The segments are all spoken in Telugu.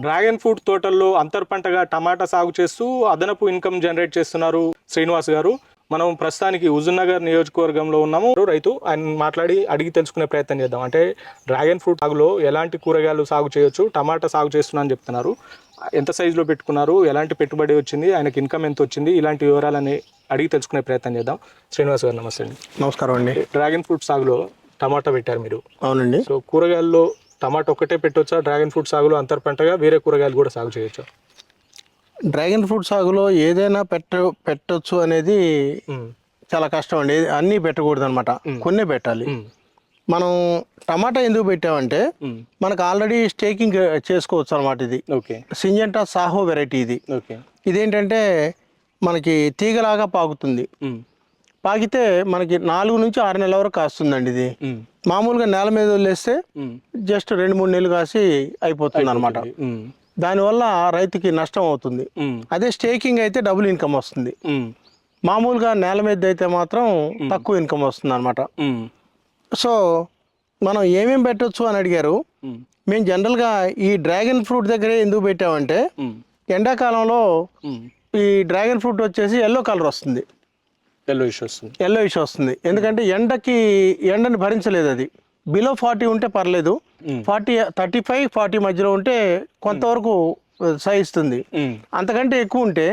డ్రాగన్ ఫ్రూట్ తోటల్లో అంతర్ పంటగా టమాటా సాగు చేస్తూ అదనపు ఇన్కమ్ జనరేట్ చేస్తున్నారు శ్రీనివాస్ గారు. మనం ప్రస్తుతానికి హుజూర్నగర్ నియోజకవర్గంలో ఉన్నాము. రైతు ఆయన మాట్లాడి అడిగి తెలుసుకునే ప్రయత్నం చేద్దాం. అంటే డ్రాగన్ ఫ్రూట్ సాగులో ఎలాంటి కూరగాయలు సాగు చేయొచ్చు టమాటా సాగు చేస్తున్నా అని చెప్తున్నారు. ఎంత సైజులో పెట్టుకున్నారు ఎలాంటి పెట్టుబడి వచ్చింది ఆయనకి ఇన్కమ్ ఎంత వచ్చింది ఇలాంటి వివరాలని అడిగి తెలుసుకునే ప్రయత్నం చేద్దాం. శ్రీనివాస్ గారు నమస్తే అండి. నమస్కారం అండి. డ్రాగన్ ఫ్రూట్ సాగులో టమాటా పెట్టారు మీరు. అవునండి. సో కూరగాయల్లో టమాటా ఒక్కటే పెట్టొచ్చా? డ్రాగన్ ఫ్రూట్ సాగులో అంతర్ పంటగా వేరే కూరగాయలు కూడా సాగు చేయొచ్చా? డ్రాగన్ ఫ్రూట్ సాగులో ఏదైనా పెట్ట పెట్టొచ్చు అనేది చాలా కష్టం అండి. అన్నీ పెట్టకూడదు అనమాట కొన్నే పెట్టాలి. మనం టమాటా ఎందుకు పెట్టామంటే మనకు ఆల్రెడీ స్టేకింగ్ చేసుకోవచ్చు అనమాట ఇది. ఓకే. సింజంటా సాహో వెరైటీ ఇది. ఓకే. ఇదేంటంటే మనకి తీగలాగా పాకుతుంది. పాకితే మనకి నాలుగు నుంచి ఆరు నెలల వరకు కాస్తుందండి ఇది. మామూలుగా నేల మీద వదిలేస్తే జస్ట్ రెండు మూడు నెలలు కాసి అయిపోతుంది. అనమాట దానివల్ల రైతుకి నష్టం అవుతుంది. అదే స్టేకింగ్ అయితే డబుల్ ఇన్కమ్ వస్తుంది. మామూలుగా నేల మీద అయితే మాత్రం తక్కువ ఇన్కమ్ వస్తుంది అనమాట సో మనం ఏమేమి పెట్టొచ్చు అని అడిగారు. మేము. జనరల్గా ఈ డ్రాగన్ ఫ్రూట్ దగ్గరే ఎందుకు పెట్టామంటే ఎండాకాలంలో ఈ డ్రాగన్ ఫ్రూట్ వచ్చేసి ఎల్లో కలర్ వస్తుంది. ఎల్లో ఇష్యూ వస్తుంది. ఎల్లో ఇష్యూ వస్తుంది. ఎందుకంటే ఎండకి ఎండని భరించలేదు అది. బిలో ఫార్టీ ఉంటే పర్లేదు. ఫార్టీ థర్టీ ఫైవ్ ఫార్టీ మధ్యలో ఉంటే కొంతవరకు సహిస్తుంది. అంతకంటే ఎక్కువ ఉంటే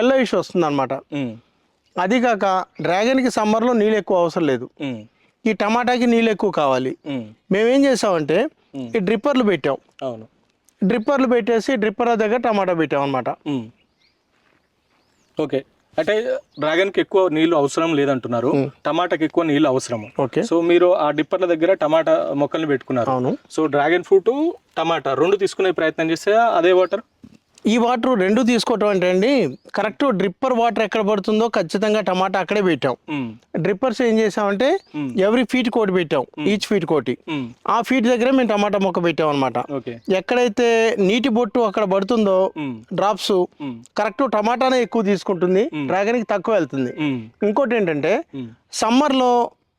ఎల్లో ఇష్యూ వస్తుంది అనమాట అది కాక డ్రాగన్కి సమ్మర్లో నీళ్ళు ఎక్కువ అవసరం లేదు. ఈ టమాటాకి నీళ్ళు ఎక్కువ కావాలి. మేమేం చేసామంటే ఈ డ్రిప్పర్లు పెట్టాం. అవును. డ్రిప్పర్లు పెట్టేసి డ్రిప్పర్ దగ్గర టమాటా పెట్టాం అనమాట ఓకే అంటే డ్రాగన్కి ఎక్కువ నీళ్ళు అవసరం లేదంటున్నారు. టమాటాకి ఎక్కువ నీళ్ళు అవసరము ఓకే. సో మీరు ఆ డిప్పర్ల దగ్గర టమాటా మొక్కల్ని పెట్టుకున్నారు. అవును. సో డ్రాగన్ ఫ్రూట్ టమాటా రెండు తీసుకునే ప్రయత్నం చేస్తే అదే వాటర్? ఈ వాటర్ రెండు తీసుకోవటం అంటే అండి కరెక్ట్ డ్రిప్పర్ వాటర్ ఎక్కడ పడుతుందో ఖచ్చితంగా టమాటా అక్కడే పెట్టాం. డ్రిప్పర్స్ ఏం చేసామంటే ఎవ్రీ ఫీట్ కోటి పెట్టాం ఈచ్ ఫీట్ కోటి. ఆ ఫీట్ దగ్గరే మేము టమాటా మొక్క పెట్టాం అనమాట ఎక్కడైతే నీటి బొట్టు అక్కడ పడుతుందో డ్రాప్స్ కరెక్ట్ టమాటానే ఎక్కువ తీసుకుంటుంది డ్రాగన్కి తక్కువ వెళ్తుంది. ఇంకోటి ఏంటంటే సమ్మర్లో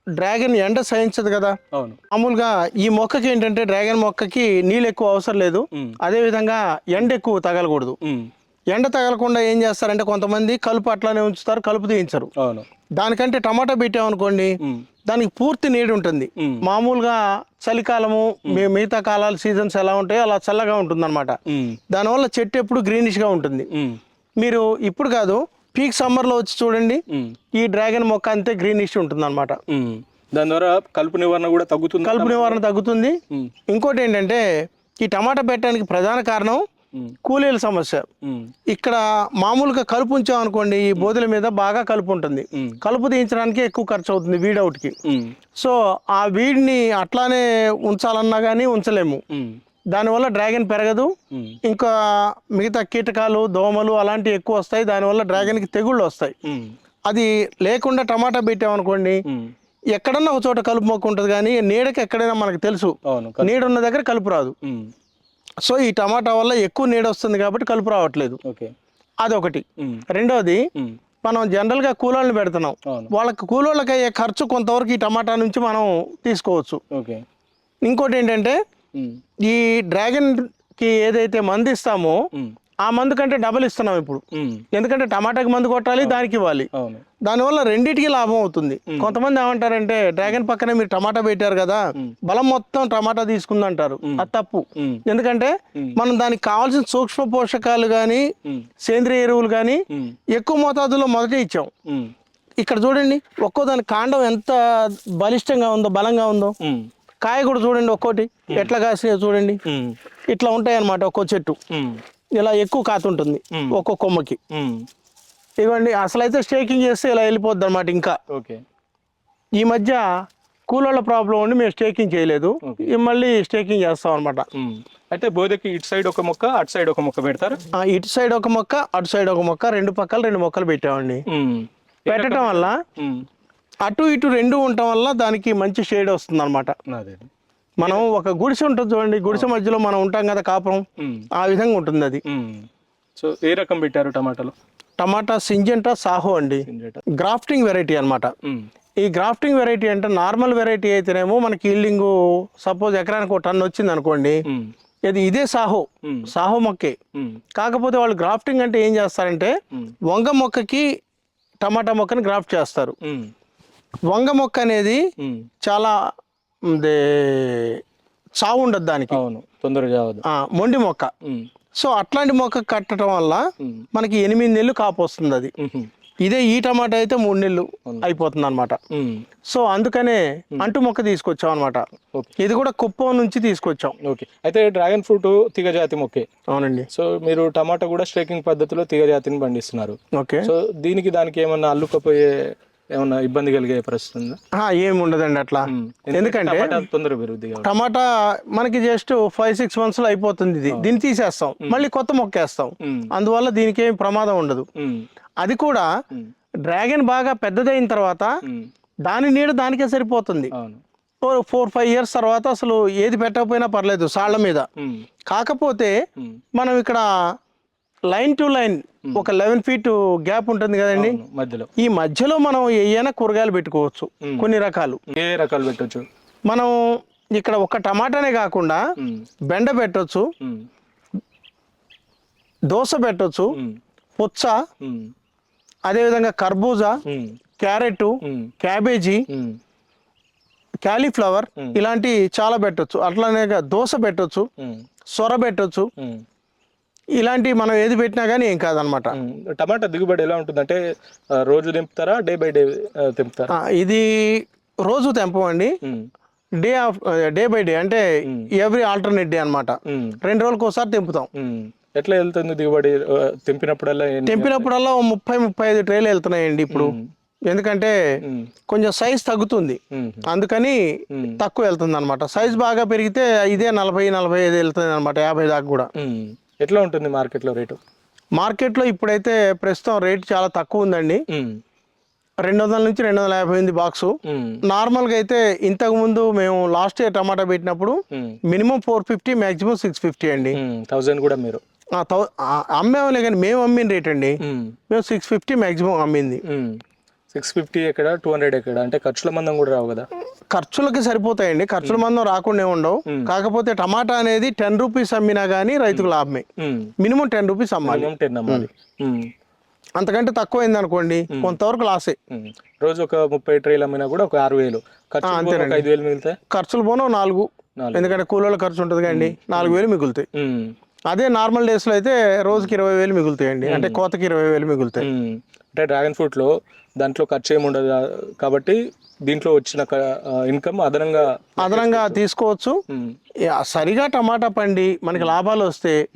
డ్రాగన్ ఎండ సహించదు కదా. అవును. మామూలుగా ఈ మొక్కకి ఏంటంటే డ్రాగన్ మొక్కకి నీళ్ళు ఎక్కువ అవసరం లేదు. అదే విధంగా ఎండ ఎక్కువ తగలకూడదు. ఎండ తగలకుండా ఏం చేస్తారంటే కొంతమంది కలుపు అట్లానే ఉంచుతారు కలుపు తీయించరు. అవును. దానికంటే టమాటా పెట్టామనుకోండి దానికి పూర్తి నీడు ఉంటుంది. మామూలుగా చలికాలము మీ- మిగతా కాలాల సీజన్స్ ఎలా ఉంటాయో అలా చల్లగా ఉంటుంది అనమాట దానివల్ల చెట్టు ఎప్పుడు గ్రీనిష్గా ఉంటుంది మీరు ఇప్పుడు కాదు పీక్ సమ్మర్లో వచ్చి చూడండి ఈ డ్రాగన్ మొక్క అంతే గ్రీనిష్ ఉంటుంది అనమాట దాని ద్వారా కలుపు నివారణ కూడా తగ్గుతుంది. కలుపు నివారణ తగ్గుతుంది. ఇంకోటి ఏంటంటే ఈ టమాటా పెట్టడానికి ప్రధాన కారణం కూలీల సమస్య. ఇక్కడ మామూలుగా కలుపు ఉంచామనుకోండి ఈ బోధల మీద బాగా కలుపు ఉంటుంది. కలుపు తీయించడానికి ఎక్కువ ఖర్చు అవుతుంది వీడ్ అవుట్కి సో ఆ వీడిని అట్లానే ఉంచాలన్నా కానీ ఉంచలేము. దానివల్ల డ్రాగన్ పెరగదు. ఇంకా మిగతా కీటకాలు దోమలు అలాంటివి ఎక్కువ వస్తాయి. దానివల్ల డ్రాగన్కి తెగుళ్ళు వస్తాయి. అది లేకుండా టమాటా పెట్టామనుకోండి ఎక్కడన్నా ఒక చోట కలుపు మొక్క ఉంటుంది కానీ నీడకి ఎక్కడైనా మనకు తెలుసు. నీడ ఉన్న దగ్గర కలుపు రాదు. సో ఈ టమాటా వల్ల ఎక్కువ నీడ వస్తుంది కాబట్టి కలుపు రావట్లేదు. ఓకే. అదొకటి. రెండోది మనం జనరల్గా కూలోళ్ళని పెడుతున్నాం. వాళ్ళకి కూలోళ్ళకి అయ్యే ఖర్చు కొంతవరకు ఈ టమాటా నుంచి మనం తీసుకోవచ్చు. ఇంకోటి ఏంటంటే ఈ డ్రాగన్కి ఏదైతే మందు ఇస్తామో ఆ మందు కంటే డబల్ ఇస్తున్నాం ఇప్పుడు. ఎందుకంటే టమాటాకి మందు కొట్టాలి దానికి ఇవ్వాలి. దానివల్ల రెండింటికి లాభం అవుతుంది. కొంతమంది ఏమంటారంటే డ్రాగన్ పక్కనే మీరు టమాటా పెట్టారు కదా బలం మొత్తం టమాటా తీసుకుందంటారు. అది తప్పు. ఎందుకంటే మనం దానికి కావాల్సిన సూక్ష్మ పోషకాలు కానీ సేంద్రియ ఎరువులు కానీ ఎక్కువ మోతాదులో మొదటే ఇచ్చాం. ఇక్కడ చూడండి ఒక్కో దాని కాండం ఎంత బలిష్టంగా ఉందో బలంగా ఉందో. కాయ కూడా చూడండి ఒక్కోటి. ఎట్లా కాసినాయో చూడండి. ఇట్లా ఉంటాయి అన్నమాట ఒక్కో చెట్టు. ఇలా ఎక్కువ కాత ఉంటుంది ఒక్కో కొమ్మకి. ఇవ్వండి అసలు అయితే స్టేకింగ్ చేస్తే ఇలా వెళ్ళిపోద్ది అనమాట ఇంకా. ఓకే. ఈ మధ్య కూలోళ్ళ ప్రాబ్లం ఉండి మేము స్టేకింగ్ చేయలేదు. మళ్ళీ స్టేకింగ్ చేస్తాం అనమాట అయితే బోధకి ఇటు సైడ్ ఒక మొక్క అటు సైడ్ ఒక మొక్క పెడతారు? ఇటు సైడ్ ఒక మొక్క అటు సైడ్ ఒక మొక్క రెండు పక్కలు రెండు మొక్కలు పెట్టామండి. పెట్టడం వల్ల అటు ఇటు రెండు ఉండటం వల్ల దానికి మంచి షేడ్ వస్తుంది అనమాట అదే. మనం ఒక గుడిసె ఉంటుంది చూడండి గుడిసె మధ్యలో మనం ఉంటాం కదా కాపురం ఆ విధంగా ఉంటుంది అది. సో ఏ రకం పెట్టారు టమాటాలు? టమాటా సింజంటా సాహో అండి. గ్రాఫ్టింగ్ వెరైటీ అన్నమాట. ఈ గ్రాఫ్టింగ్ వెరైటీ అంటే నార్మల్ వెరైటీ అయితేనేమో మనకి ఈల్డింగ్ సపోజ్ ఎకరానికి ఒక టన్ వచ్చింది అనుకోండి ఇది ఇదే సాహో. సాహో మొక్కే. కాకపోతే వాళ్ళు గ్రాఫ్టింగ్ అంటే ఏం చేస్తారంటే వంగ మొక్కకి టమాటా మొక్కని గ్రాఫ్ట్ చేస్తారు. వంగ మొక్క అనేది. చాలా చావు ఉండదు దానికి. అవును తొందరగా మొండి మొక్క. సో అట్లాంటి మొక్క కట్టడం వల్ల మనకి ఎనిమిది నెలలు కాపు వస్తుంది అది. ఇదే ఈ టమాటా అయితే మూడు నెలలు అయిపోతుంది అనమాట సో అందుకనే అంటు మొక్క తీసుకొచ్చాం అనమాట ఇది కూడా కుప్పం నుంచి తీసుకొచ్చాం. ఓకే. అయితే డ్రాగన్ ఫ్రూట్ తీగజాతి మొక్కే. అవునండి. సో మీరు టమాటా కూడా స్ట్రైకింగ్ పద్ధతిలో తీగజాతిని పండిస్తున్నారు. ఓకే. సో దీనికి దానికి ఏమన్నా అల్లుకపోయే ఏమన్నా ఇబ్బంది కలిగే పరిస్థితి ఉందా? ఏమి ఉండదండి అట్లా. ఎందుకంటే టమాటా తొందరగా పెరుగుద్ది టమాటా మనకి జస్ట్ ఫైవ్ సిక్స్ మంత్స్లో అయిపోతుంది ఇది. దీన్ని తీసేస్తాం. మళ్ళీ కొత్త మొక్క వేస్తాం అందువల్ల దీనికి ఏం ప్రమాదం ఉండదు. అది కూడా డ్రాగన్ బాగా పెద్దదైన తర్వాత దాని నీడ దానికే సరిపోతుంది. ఫోర్ ఫైవ్ ఇయర్స్ తర్వాత అసలు ఏది పెట్టకపోయినా పర్లేదు సాళ్ళ మీద. కాకపోతే మనం ఇక్కడ లైన్ టు లైన్ ఒక లెవెన్ ఫీట్ గ్యాప్ ఉంటుంది కదండి. మధ్యలో. ఈ మధ్యలో మనం ఏమైనా కూరగాయలు పెట్టుకోవచ్చు కొన్ని రకాలు. ఏ రకాలు పెట్టొచ్చు? మనం ఇక్కడ ఒక టమాటానే కాకుండా బెండ పెట్టొచ్చు దోస పెట్టొచ్చు పుచ్చ అదేవిధంగా కర్బూజా క్యారెట్ క్యాబేజీ క్యాలీఫ్లవర్ ఇలాంటి చాలా పెట్టొచ్చు. అట్లానే దోస పెట్టొచ్చు సొర పెట్టొచ్చు. ఇలాంటి మనం ఏది పెట్టినా కానీ ఏం కాదనమాట. టమాటా దిగుబడి ఎలా ఉంటుందంటే రోజు తెంపుతారా డే బై డే తెంపుతారా ఇది రోజు తెంపమండి. Day off day by day అంటే ఎవ్రీ ఆల్టర్నేట్ డే అన్నమాట. ఉమ్, రెండు రోజులకు ఒకసారి తెంపుతాం. ఎట్లా వెళ్తుంది దిగుబడి? తెంపినప్పుడల్లా తెంపినప్పుడల్లా ముప్పై ముప్పై ఐదు ట్రేలు వెళ్తున్నాయండి ఇప్పుడు. ఎందుకంటే కొంచెం సైజ్ తగ్గుతుంది. అందుకని తక్కువ వెళ్తుంది అనమాట సైజ్ బాగా పెరిగితే ఇదే నలభై నలభై ఐదు వెళ్తుంది అనమాట యాభై దాకా కూడా. ఎట్లా ఉంటుంది మార్కెట్లో రేటు? మార్కెట్లో ఇప్పుడైతే ప్రస్తుతం రేట్ చాలా తక్కువ ఉందండి. రెండు వందల నుంచి రెండు వందల యాభై ఉంది బాక్సు. ఉమ్, నార్మల్గా అయితే ఇంతకు ముందు మేము లాస్ట్ ఇయర్ టమాటా పెట్టినప్పుడు minimum four fifty maximum six fifty అండి. థౌజండ్ కూడా మీరు. అమ్మేవాళ్ళే కానీ మేము అమ్మిన రేట్ అండి. మేము సిక్స్ ఫిఫ్టీ మ్యాక్సిమం అమ్మింది. సిక్స్ ఫిఫ్టీ ఎక్కడ టూ హండ్రెడ్ ఎక్కడ? అంటే ఖర్చుల మందం కూడా రావు కదా. ఖర్చులకి సరిపోతాయండి. ఖర్చుల మందం రాకుండా ఉండవు. కాకపోతే టమాటా అనేది టెన్ రూపీస్ అమ్మినా కానీ రైతుకు లాభమే. ఉమ్, మినిమం టెన్ రూపీస్ అమ్మాలి. టెన్ అమ్మాలి. అంతకంటే తక్కువ అయింది అనుకోండి కొంతవరకు లాసే. రోజు ఒక ముప్పై ట్రైలు అమ్మినా కూడా ఒక ఆరు వేలు. ఐదు వేలు మిగులుతాయి? ఖర్చులు పోను నాలుగు. ఎందుకంటే కూలీల ఖర్చు ఉంటుంది కండి నాలుగు వేలు మిగులుతాయి. అదే నార్మల్ డేస్లో అయితే రోజుకి ఇరవై వేలు మిగులుతాయండి. అంటే కోతకి ఇరవై వేలు మిగులుతాయి. అంటే డ్రాగన్ ఫ్రూట్లో దాంట్లో ఖర్చు ఏమి ఉండదు. కా- కాబట్టి దీంట్లో వచ్చిన ఇన్కమ్ అదనంగా అదనంగా తీసుకోవచ్చు. సరిగా టమాటా పండి మనకి లాభాలు వస్తే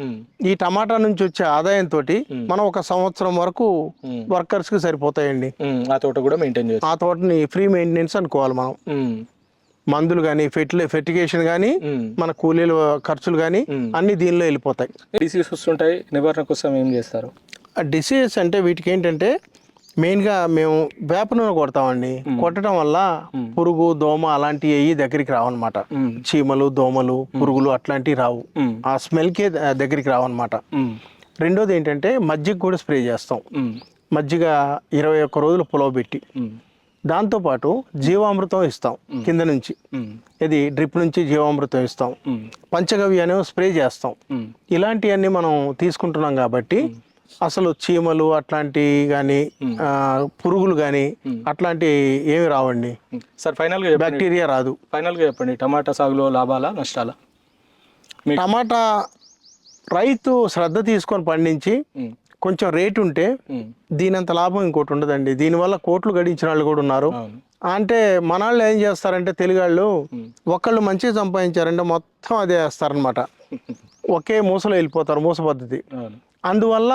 ఈ టమాటా నుంచి వచ్చే ఆదాయంతో మనం ఒక సంవత్సరం వరకు ఉమ్. వర్కర్స్కి సరిపోతాయండి. ఆ తోట కూడా మెయింటైన్ చేయొచ్చు. ఆ తోటని ఫ్రీ మెయింటెనెన్స్ అనుకోవాలి మనం. మందులు కానీ ఫెర్టిలై ఫెర్టిగేషన్ కానీ. మన కూలీల ఖర్చులు కానీ అన్ని దీనిలో వెళ్ళిపోతాయి. డిసీజ్ వస్తుంటాయి నివారణ కోసం ఏం చేస్తారు? డిసీజెస్ అంటే వీటికి ఏంటంటే మెయిన్గా మేము వేప నూనె కొడతామండి. కొట్టడం వల్ల పురుగు దోమ అలాంటివి అయ్యి దగ్గరికి రావన్నమాట. చీమలు దోమలు పురుగులు అట్లాంటివి రావు. ఆ స్మెల్కే దగ్గరికి రావన్నమాట. రెండోది ఏంటంటే మజ్జిగ కూడా స్ప్రే చేస్తాం. మజ్జిగ ఇరవై ఒక్క రోజులు పులవబెట్టి. దాంతోపాటు జీవామృతం ఇస్తాం కింద నుంచి. ఇది డ్రిప్ నుంచి జీవామృతం ఇస్తాం. పంచగవ్య అనేవి స్ప్రే చేస్తాం. ఇలాంటివన్నీ మనం తీసుకుంటున్నాం కాబట్టి అసలు చీమలు అట్లాంటివి కానీ పురుగులు కానీ అట్లాంటివి ఏమి రావండి. సార్ ఫైనల్గా బ్యాక్టీరియా రాదు. ఫైనల్గా చెప్పండి టమాటా సాగులో లాభాలా నష్టాలా? టమాటా రైతు శ్రద్ధ తీసుకొని పండించి కొంచెం రేటు ఉంటే దీనంత లాభం ఇంకోటి ఉండదండి. దీనివల్ల కోట్లు గడించిన వాళ్ళు కూడా ఉన్నారు. అంటే మనాళ్ళు ఏం చేస్తారంటే తెలుగాళ్ళు ఒకళ్ళు మంచిగా సంపాదించారంటే మొత్తం అదే వేస్తారనమాట ఒకే మూసలో వెళ్ళిపోతారు మూస పద్ధతి. అందువల్ల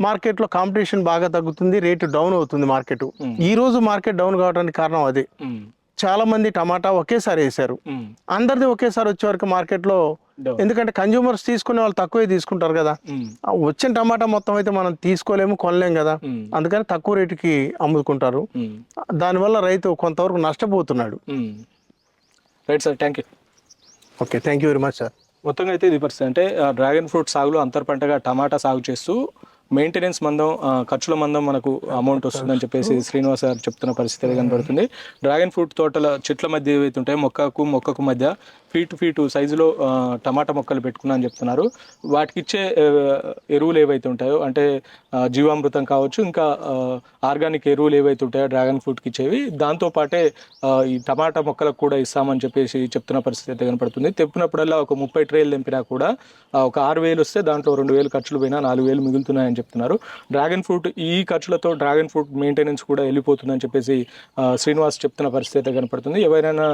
మార్కెట్లో కాంపిటీషన్ బాగా తగ్గుతుంది రేటు డౌన్ అవుతుంది మార్కెట్. ఈ రోజు మార్కెట్ డౌన్ కావడానికి కారణం అదే. చాలా మంది టమాటా ఒకేసారి వేశారు. ఉమ్, అందరిది ఒకేసారి వచ్చే వరకు మార్కెట్లో. ఎందుకంటే కన్జ్యూమర్స్ తీసుకునే వాళ్ళు తక్కువే తీసుకుంటారు కదా. వచ్చిన టమాటా మొత్తం అయితే మనం తీసుకోలేము కొనలేం కదా. అందుకని తక్కువ రేటుకి అమ్ముకుంటారు. దానివల్ల రైతు కొంతవరకు నష్టపోతున్నాడు. Right sir thank you okay thank you very much sir. మొత్తంగా అయితే ఇది పరిస్థితి. అంటే డ్రాగన్ ఫ్రూట్ సాగులో అంతర్ పంటగా టమాటా సాగు చేస్తూ మెయింటెనెన్స్ మందం ఖర్చుల మందం మనకు అమౌంట్ వస్తుందని చెప్పేసి శ్రీనివాస్ గారు చెప్తున్న పరిస్థితి అయితే కనబడుతుంది. డ్రాగన్ ఫ్రూట్ తోటల చెట్ల మధ్య ఏవైతే ఉంటాయో మొక్కకు మొక్కకు మధ్య ఫీటు ఫీటు సైజులో టమాటా మొక్కలు పెట్టుకున్నా అని చెప్తున్నారు. వాటికి ఇచ్చే ఎరువులు ఏవైతే ఉంటాయో అంటే జీవామృతం కావచ్చు ఇంకా ఆర్గానిక్ ఎరువులు ఏవైతే ఉంటాయో డ్రాగన్ ఫ్రూట్కి ఇచ్చేవి. దాంతో పాటే ఆ, ఈ టమాటా మొక్కలకు కూడా ఇస్తామని చెప్పేసి చెప్తున్న పరిస్థితి అయితే కనపడుతుంది తెప్పినప్పుడల్లా ఒక ముప్పై ట్రేలు తెంపినా కూడా ఒక ఆరు వేలు వస్తే దాంట్లో రెండు వేలు ఖర్చులు పోయినా నాలుగు వేలు మిగులుతున్నాయని చెప్తున్నారు. డ్రాగన్ ఫ్రూట్ ఈ ఖర్చులతో డ్రాగన్ ఫ్రూట్ మెయింటెనెన్స్ కూడా వెళ్ళిపోతుందని చెప్పేసి శ్రీనివాస్ చెప్తున్న పరిస్థితి అయితే కనపడుతుంది. ఎవరైనా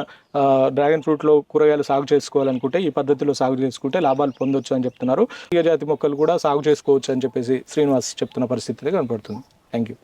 డ్రాగన్ ఫ్రూట్లో కూరగాయలు సాగు చేసుకోవాలనుకుంటే ఈ పద్ధతిలో సాగు చేసుకుంటే లాభాలు పొందొచ్చు అని చెప్తున్నారు. తీగజాతి మొక్కలు కూడా సాగు చేసుకోవచ్చు అని చెప్పేసి శ్రీనివాస్ చెప్తున్న పరిస్థితి అయితే కనపడుతుంది. Thank you.